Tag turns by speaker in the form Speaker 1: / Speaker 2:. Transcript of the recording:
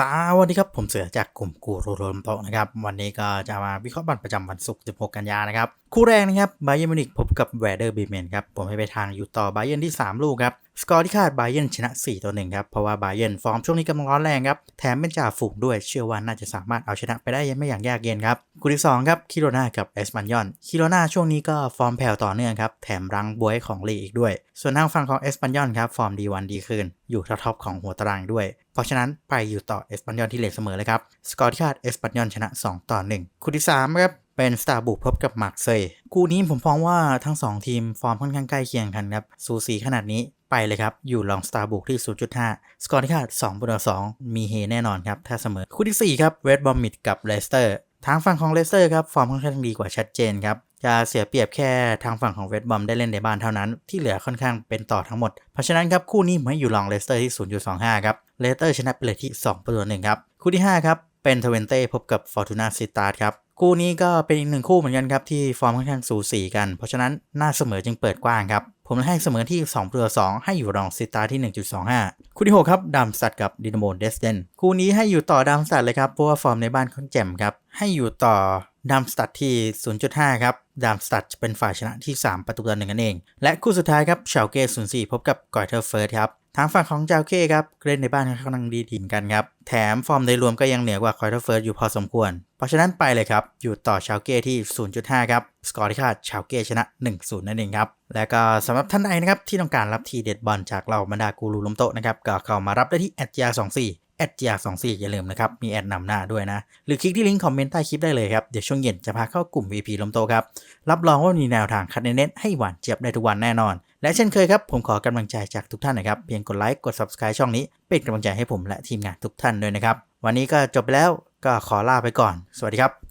Speaker 1: สวัสดีครับผมเสือจากกลุ่มกูรูรมโตะนะครับวันนี้ก็จะมาวิเคราะห์บัตรประจำวันศุกร์ 16 กันยานะครับคู่แรกนะครับไบเยนมิวนิกพบกับแวเดอร์บีเมนครับผมให้ไปทางอยู่ต่อไบเยนที่ 3 ลูกครับ สกอร์ที่คาดไบเย r n ชนะ 4ต่อ1ครับ เพราะว่าไบเย r n ฟอร์มช่วงนี้กำลังร้อนแรงครับ แถมเป็นจ่าฝูงด้วย เชื่อว่าน่าจะสามารถเอาชนะไปได้ยังไม่อย่างยากเย็นครับคู่ที่2ครับคิโรนากับเอสปันยอนคิโรนาช่วงนี้ก็ฟอร์มแผ่วต่อเนื่องครับ แถมรังบวยของลีอีกด้วย ส่วนทางฝั่งของเอสปันยอนครับฟอร์มดีวันดีคืน อยู่ท็อปของหัวตารางด้วย เพราะฉะนั้นไปอยู่ต่อเอสปันยอนที่เลทเสมอเลยครับสกอร์ที่คาดเอสปันยอนชนะ 2 ต่อ1คู่ที่3ครับ เป็นสตาร์บุกพบกับมาร์กเซย์คู่นี้ผมฟ้องว่าทั้ง 2 ทีมฟอร์มค่อนข้างใกล้เคียงกันครับสูสีขนาดนี้ไปเลยครับ อยู่ลองสตาร์บุกที่ 0.5 สกอร์ที่คาด2ต่อ2มีเฮแน่นอนครับ ถ้าเสมอ คู่ที่ 4 ครับเวสต์บอมมิดกับเลสเตอร์ทางฝั่งของเลสเตอร์ครับ ฟอร์มค่อนข้างดีกว่าชัดเจนครับ จะเสียเปรียบแค่ทางฝั่งของเวสต์บอมได้เล่นในบ้านเท่านั้น ที่เหลือค่อนข้างเป็นต่อทั้งหมด เพราะฉะนั้นครับ คู่นี้ผมให้อยู่ลองเลสเตอร์ที่ 0.25 ครับเลสเตอร์ชนะไปเลยที่2ประตูหนึ่งครับคู่ที่5ครับเป็นทเวนเต้พบกับฟอร์ตูนาซิตาร์ครับ คู่นี้ก็เป็นอีกหนึ่งคู่เหมือนกันครับที่ฟอร์มค่อนข้างสูสีกัน เพราะฉะนั้นหน้าเสมอจึงเปิดกว้างครับ ผมให้เสมอที่2ประตูต่อ2ให้อยู่รองซิตาที่ 1.25 คู่ที่ 6 ครับดัมสตัตกับดินโมเดสเดนคู่นี้ให้อยู่ต่อดัมสตัตเลยครับเพราะว่าฟอร์มในบ้านค่อนแจ่มครับให้อยู่ต่อดัมสตัดที่ 0.5 ครับดัมสตัดจะเป็นฝ่ายชนะที่ 3 ประตูต่อหนึ่งนั่นเอง และคู่สุดท้ายครับชาวเก้04 พบกับกอยเทอร์เฟิร์สครับ ทางฝั่งของเจ้าเก้ครับเล่นในบ้านค่อนข้างดีทีมกันครับ แถมฟอร์มโดยรวมก็ยังเหนือกว่าคอยเทอร์เฟิร์สอยู่พอสมควร เพราะฉะนั้นไปเลยครับ อยู่ต่อชาวเก้ที่ 0.5 ครับ สกอร์ที่คาดชาวเก้ชนะ 1-0 นั่นเองครับ และก็สำหรับท่านใดนะครับที่ต้องการรับทีเด็ดบอลจากเราบรรดากูรูล้มโต๊ะนะครับก็เข้ามารับได้ที่แอดยา24 แอดจีอาร์สองสี่อย่าลืมนะครับ มีแอดนำหน้าด้วยนะ หรือคลิกที่ลิงก์คอมเมนต์ใต้คลิปได้เลยครับ เดี๋ยวช่วงเย็นจะพาเข้ากลุ่ม VP ลมโตครับ รับรองว่ามีแนวทางคัดเน้นให้หวานเจี๊ยบได้ทุกวันแน่นอน และเช่นเคยครับ ผมขอกำลังใจจากทุกท่านนะครับ เพียงกดไลค์ กด Subscribe ช่องนี้ เป็นกำลังใจให้ผมและทีมงานทุกท่านด้วยนะครับ วันนี้ก็จบไปแล้วก็ขอลาไปก่อน สวัสดีครับ